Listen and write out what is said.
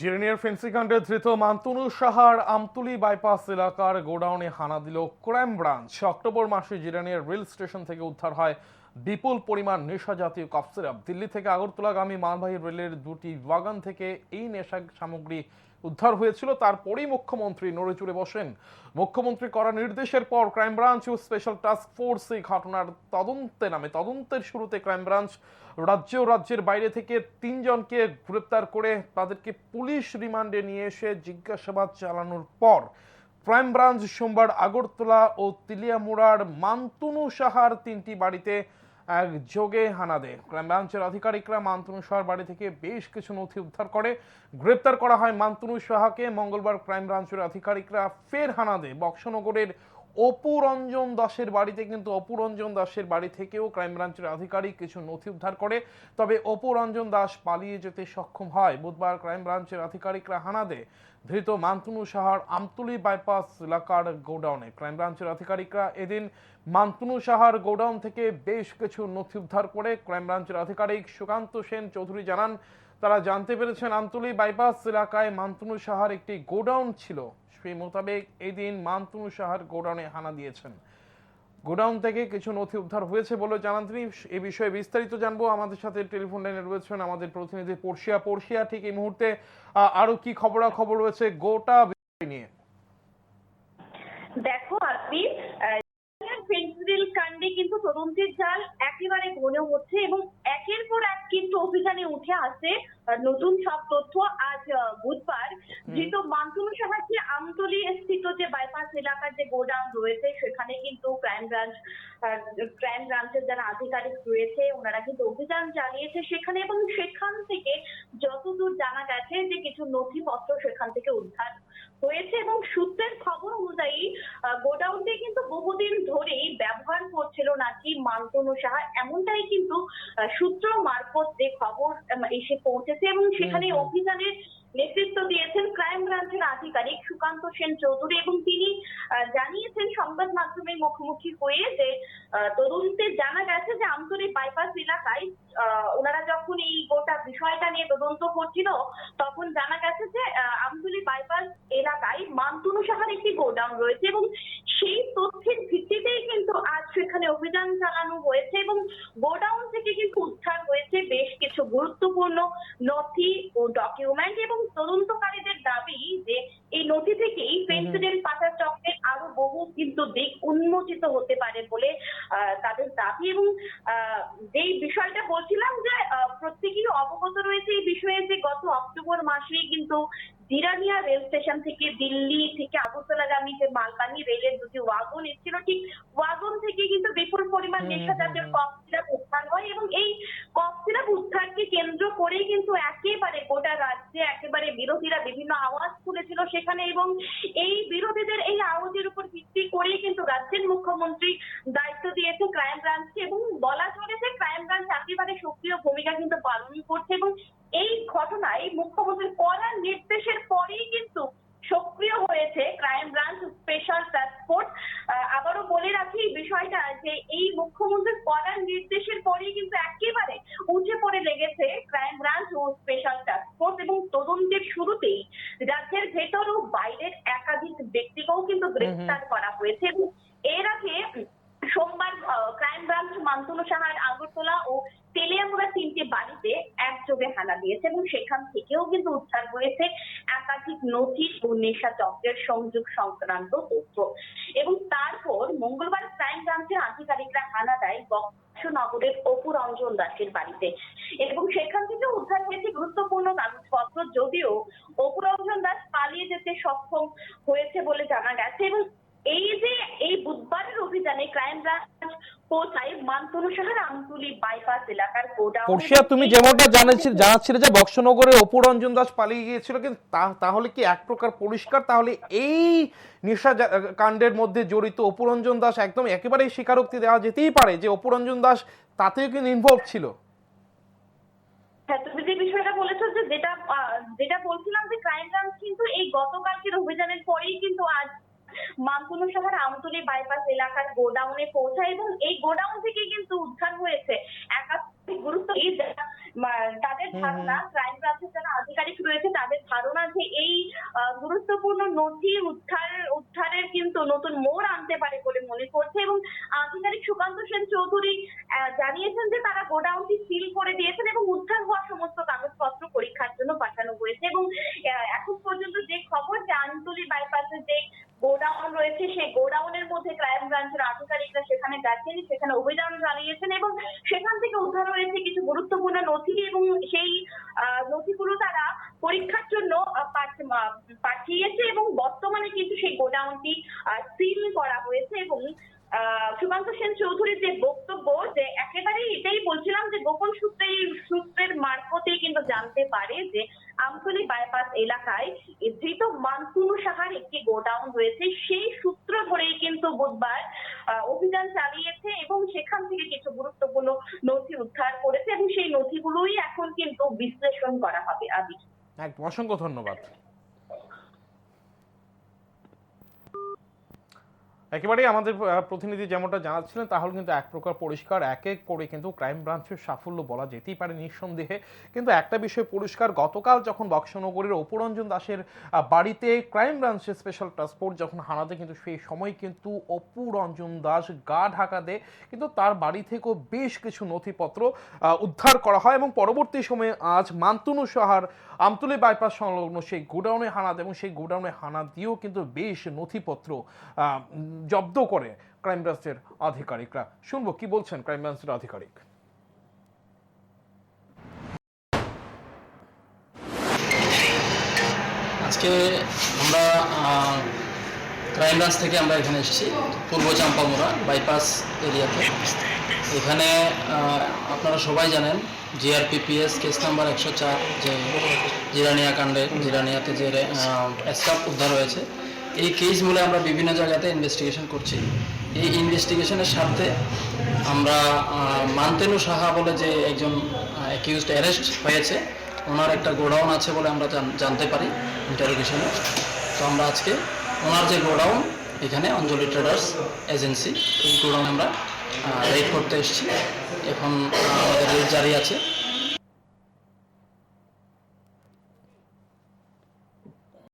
জিরেনিয়ার ফেন্সিকাণ্ডে ধৃত মান্তুনু সাহার আমতুলি বাইপাস এলাকার গোডাউনে হানা দিল ক্রাইম ব্রাঞ্চ। অক্টোবর মাসে জিরেনিয়ার রেল স্টেশন থেকে উদ্ধার হয় বিপুল পরিমাণ নেশা জাতীয় কফ সিরাপ দিল্লি থেকে আগরতলাগামী মালবাহী রেলের দুটি বাগান থেকে এই নেশা সামগ্রী উদ্ধার হয়েছিল। তারপরেই মুখ্যমন্ত্রী নড়ে চড়ে বসেন। মুখ্যমন্ত্রী করা নির্দেশের পর ক্রাইম ব্রাঞ্চ ও স্পেশাল টাস্ক ফোর্স এই ঘটনার তদন্তে নামে। তদন্তের শুরুতে ক্রাইম ব্রাঞ্চ রাজ্য রাজ্যের বাইরে থেকে তিনজনকে গ্রেপ্তার করে তাদেরকে পুলিশ রিমান্ডে নিয়ে এসে জিজ্ঞাসাবাদ চালানোর পর ক্রাইম ব্রাঞ্চ সোমবার আগরতলা ও তিলিয়ামুড়ার মান্তুনু সাহার তিনটি বাড়িতে এক যোগে হানা দেয়। ক্রাইম ব্রাঞ্চের আধিকারিকরা মান্তনু সাহার বাড়ি থেকে বেশ কিছু নথি উদ্ধার করে গ্রেপ্তার করা হয়। মান্তনু সাহাকে মঙ্গলবার ক্রাইম ব্রাঞ্চের আধিকারিকরা ফের হানা দেয়। বক্সনগরের অপু রঞ্জন দাসের বাড়িতে কিন্তু অপু রঞ্জন দাসের বাড়ি থেকেও ক্রাইম ব্রাঞ্চের আধিকারিক কিছু নথি উদ্ধার করে। তবে অপু রঞ্জন দাস পালিয়ে যেতে সক্ষম হয়। বুধবার ক্রাইম ব্রাঞ্চের আধিকারিকরা হানা দেয়। ধৃত মান্তুনু সাহার আমতুলি বাইপাস এলাকার গোডাউনে। ক্রাইম ব্রাঞ্চের আধিকারিকরা এদিন মান্তুনু সাহার গোডাউন থেকে বেশ কিছু নথি উদ্ধার করে ক্রাইম ব্রাঞ্চের আধিকারিক সুকান্ত সেন চৌধুরী জানান তারা জানতে পেরেছেন আমতুলি বাইপাস এলাকায় মান্তুনু সাহার একটি গোডাউন ছিল। সেই মোতাবেক এদিন মান্তুনু সাহার গোডাউনে হানা দিয়েছেন। গোডাউন থেকে কিছু নথি উদ্ধার হয়েছে বলে জানান তিনি। এ বিষয়ে বিস্তারিত জানব। আমাদের সাথে টেলিফোন লাইনে রয়েছেন আমাদের প্রতিনিধি পড়শিয়া। পড়শিয়া, ঠিক এই মুহূর্তে আরও কি খবরাখবর রয়েছে গোটা নিয়ে? দেখো আপনি ফেন্সিল কিন্তু তদন্তের জাল একেবারে ঘন হচ্ছে এবং একের পর এক কিন্তু অভিযানে উঠে আসে নতুন সব তথ্য আজ বুধবার। যেহেতু মান্তুনু সাহায্যে আমতলি স্থিত যে বাইপাস এলাকার যে গোডাউন রয়েছে সেখানে কিন্তু ক্রাইম ব্রাঞ্চ ক্রাইম ব্রাঞ্চের যারা আধিকারিক রয়েছে ওনারা কিন্তু অভিযান চালিয়েছে সেখানে এবং সেখান থেকে যতদূর জানা গেছে যে কিছু নথিপত্র সেখান থেকে উদ্ধার হয়েছে এবং সূত্রের খবর অনুযায়ী কিন্তু বহুদিন ধরেই ব্যবহার করছিল নাকি মান্তনু সাহা এমনটাই কিন্তু সূত্র মারফত যে খবর এসে পৌঁছেছে এবং সেখানে অভিযানের নেতৃত্ব দিয়েছেন ক্রাইম ব্রাঞ্চের আধিকারিক সুকান্ত সেন চৌধুরী এবং তিনি জানিয়েছেন সংবাদ মাধ্যমের মুখোমুখি হয়ে যে তদন্তে জানা গেছে যে আমতলী বাইপাস এলাকায় আহ, ওনারা যখন এই গোটা বিষয়টা নিয়ে তদন্ত করছিল তখন জানা গেছে যে আমতলী বাইপাস এলাকায় মান্তুনু সাহার একটি গোডাউন রয়েছে এবং সেই তথ্যের ভিত্তিতেই কিন্তু আজ সেখানে অভিযান চালানো হয়েছে এবং গোডাউন থেকে কিন্তু উদ্ধার হয়েছে বেশ কিছু গুরুত্বপূর্ণ নথি ও ডকুমেন্ট এবং তদন্তকারীদের দাবি যে এই নথি থেকেই ফেন্সিডেন্ট পাচার চক্রের আরও বহু কিন্তু দিক উন্মোচিত হতে পারে বলে আহ, তাদের দাবি এবং আহ, যেই বিষয়টা বলছিলাম যে প্রত্যেকেই অবগত রয়েছে এই বিষয়ে যে গত অক্টোবর মাসেই কিন্তু জিরানিয়া রেল স্টেশন থেকে দিল্লি থেকে আগরতলাগামী যে মালবাহী রেলের দুটি ওয়াগন এসেছিল ঠিক ওয়াগন থেকে কিন্তু বিপুল পরিমাণ নেশা জাতীয়। কফ সিরাপ উদ্ধার হয় এবং এই কফ সিরাপ উদ্ধারকে কেন্দ্র করেই কিন্তু একেবারে গোটা রাজ্যে একেবারে বিরোধীরা বিভিন্ন আওয়াজ তুলেছিল সেখানে এবং এই বিরোধীদের এই আওয়াজের উপর ভিত্তি করেই কিন্তু রাজ্যের মুখ্যমন্ত্রী দায়িত্ব দিয়েছে ক্রাইম ব্রাঞ্চকে এবং বলা চলে যে ক্রাইম ব্রাঞ্চ একেবারে সক্রিয় ভূমিকা কিন্তু পালন করছে এবং এই ঘটনায় মুখ্যমন্ত্রীর কড়া নির্দেশের পরেই কিন্তু সক্রিয় হয়েছে crime branch special task force আবারও বলে রাখি এই বিষয়টা যে এই মুখ্যমন্ত্রীর কড়া নির্দেশের পরেই কিন্তু একেবারে উঠে পড়ে লেগেছে ক্রাইম ব্রাঞ্চ ও স্পেশাল টাস্ক ফোর্স এবং তদন্তের শুরুতেই রাজ্যের ভেতর ও বাইরের একাধিক ব্যক্তিকেও কিন্তু গ্রেফতার করা হয়েছে এবং এর আগে সোমবার ক্রাইম ব্রাঞ্চ মান্তুনু সাহার আগরতলা ও তেলিয়ামুড়া তিনটে বাড়িতে একযোগে হানা দিয়েছে এবং সেখান থেকেও কিন্তু উদ্ধার হয়েছে একাধিক নথি ও নেশা চক্রের সংযোগ সংক্রান্ত তথ্য। এবং তারপর মঙ্গলবার ক্রাইম ব্রাঞ্চের আধিকারিকরা হানা দেয় বক্সনগরের অপু রঞ্জন দাসের বাড়িতে। এবং সেখান থেকে উদ্ধার হয়েছে গুরুত্বপূর্ণ কাগজপত্র। যদিও অপু রঞ্জন দাস পালিয়ে যেতে সক্ষম হয়েছে বলে জানা গেছে এবং এই যে এই বুধবারের অভিযানে ক্রাইম ব্রাঞ্চ পড়শিয়া তুমি যেমনটা জানাচ্ছিলে যে বক্সনগরের দাস পালিয়ে গিয়েছিল কিন্তু তাহলে কি এক প্রকার পরিষ্কার? তাহলে এই নেশা কাণ্ডের মধ্যে জড়িত অপুরঞ্জন দাস একদম একেবারেই স্বীকারোক্তি দেওয়া যেতেই পারে যে অপুরঞ্জন দাস তাতেও কিন্তু ইনভলভ ছিল। হ্যাঁ তুমি যে বিষয়টা বলেছ যে যেটা যেটা বলছিলাম যে ক্রাইম ব্রাঞ্চ কিন্তু এই গতকালকের অভিযানের পরেই কিন্তু আজ মানকুনু শহর আমতলী বাইপাস এলাকার গোডাউনে পৌঁছায় এবং এই গোডাউন থেকে কিন্তু উদ্ধার হয়েছে একাধিক গুরুত্ব এই তাদের ধারণা ক্রাইম ব্রাঞ্চের যারা আধিকারিক রয়েছে তাদের ধারণা যে এই গুরুত্বপূর্ণ নথি উদ্ধার উদ্ধারের কিন্তু নতুন মোড় আনতে পারে বলে মনে করছে এবং আধিকারিক সুকান্ত সেন চৌধুরী আহ, জানিয়েছেন যে তারা গোডাউনটি সিল করে দিয়েছেন এবং উদ্ধার হওয়া সমস্ত কাগজপত্র পরীক্ষার জন্য পাঠানো হয়েছে এবং আহ, এখন পর্যন্ত যে খবর যে আনতলি বাইপাসে যে গোডাউন রয়েছে সেই গোডাউনের মধ্যে ব্রাঞ্চের আধিকারিকরা সেখানে গেছেন, সেখানে অভিযান চালিয়েছেন এবং সেখান থেকে উদ্ধার হয়েছে কিছু গুরুত্বপূর্ণ নথি এবং সেই নথিগুলো তারা পরীক্ষার জন্য পাঠিয়েছে এবং বর্তমানে কিন্তু সেই গোডাউনটি সিল করা হয়েছে এবং সুকান্ত সেন চৌধুরীর যে বক্তব্য যে একেবারেই এটাই বলছিলাম যে গোপন সূত্রে সূত্রের মারফতেই কিন্তু জানতে পারে যে আমতলী বাইপাস এলাকায় এই ধৃত মানসুনু সাহার একটি গোডাউন রয়েছে সেই সূত্র ধরেই কিন্তু বুধবার আহ, অভিযান চালিয়েছে এবং সেখান থেকে কিছু গুরুত্বপূর্ণ নথি উদ্ধার করেছে এবং সেই নথিগুলোই এখন কিন্তু বিশ্লেষণ করা হবে আবির একদম অসংখ্য ধন্যবাদ। একেবারেই আমাদের প্রতিনিধি যেমনটা জানাচ্ছিলেন, তাহলে কিন্তু এক প্রকার পরিষ্কার, এক এক করে কিন্তু ক্রাইম ব্রাঞ্চের সাফল্য বলা যেতেই পারে নিঃসন্দেহে। কিন্তু একটা বিষয় পরিষ্কার, গতকাল যখন বক্সনগরের অপুরঞ্জন দাসের বাড়িতে ক্রাইম ব্রাঞ্চের স্পেশাল ট্রান্সপোর্ট যখন হানাতে কিন্তু সেই সময় কিন্তু অপুরঞ্জন দাস গা ঢাকা দেয়। কিন্তু তার বাড়ি থেকেও বেশ কিছু নথিপত্র উদ্ধার করা হয় এবং পরবর্তী সময়ে আজ মান্তুনু সাহার আমতলী বাইপাস সংলগ্ন সেই গোডাউনে হানা এবং সেই গোডাউনে হানা দিয়েও কিন্তু বেশ নথিপত্র জব্দ করে ক্রাইম ব্রাঞ্চের আধিকারিকরা। শুনব কি বলছেন ক্রাইম ব্রাঞ্চের আধিকারিক। আজকে আমরা ক্রাইম ব্রাঞ্চ থেকে আমরা এখানে এসেছি, পূর্ব চাম্পামোড়া, বাইপাস এরিয়াতে। এখানে আপনারা সবাই জানেন জিআরপিপিএস কেস নাম্বার একশো চার, যে জিরানিয়া কাণ্ডে, জিরানিয়াতে যে স্টাফ উদ্ধার হয়েছে। এই কেস মূলে আমরা বিভিন্ন জায়গাতে ইনভেস্টিগেশন করছি। এই ইনভেস্টিগেশনের স্বার্থে আমরা মান্তেনু সাহা বলে যে একজন অ্যাকিউজড অ্যারেস্ট হয়েছে, ওনার একটা গোডাউন আছে বলে আমরা জানতে পারি ইন্টারোগেশনে তো আমরা আজকে ওনার যে গোডাউন, এখানে অঞ্জলি ট্রেডার্স এজেন্সি এই গোডাউন আমরা রেড করতে এসেছি। এখন আমাদের রেড জারি আছে।